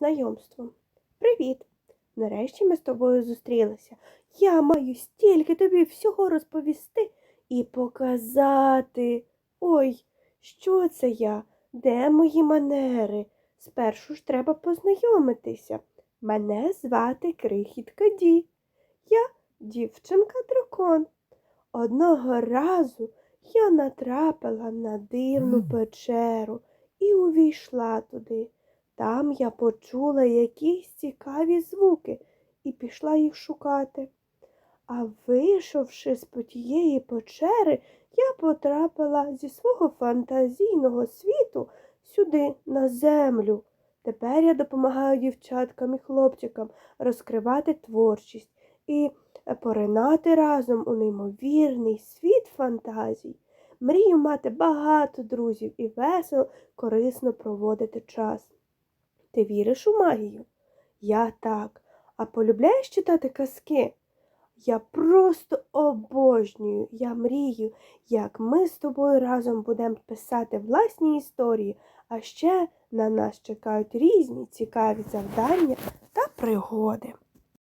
знайомством. Привіт! Нарешті ми з тобою зустрілися. Я маю стільки тобі всього розповісти і показати. Ой, що це я? Де мої манери? Спершу ж треба познайомитися. Мене звати Крихітка Ді. Я дівчинка-дракон. Одного разу я натрапила на дивну печеру і увійшла туди. Там я почула якісь цікаві звуки і пішла їх шукати. А вийшовши з тієї печери, я потрапила зі свого фантазійного світу сюди, на землю. Тепер я допомагаю дівчаткам і хлопчикам розкривати творчість і поринати разом у неймовірний світ фантазій. Мрію мати багато друзів і весело, корисно проводити час. Ти віриш у магію? Я так. А полюбляєш читати казки? Я просто обожнюю, я мрію, як ми з тобою разом будемо писати власні історії, а ще на нас чекають різні цікаві завдання та пригоди.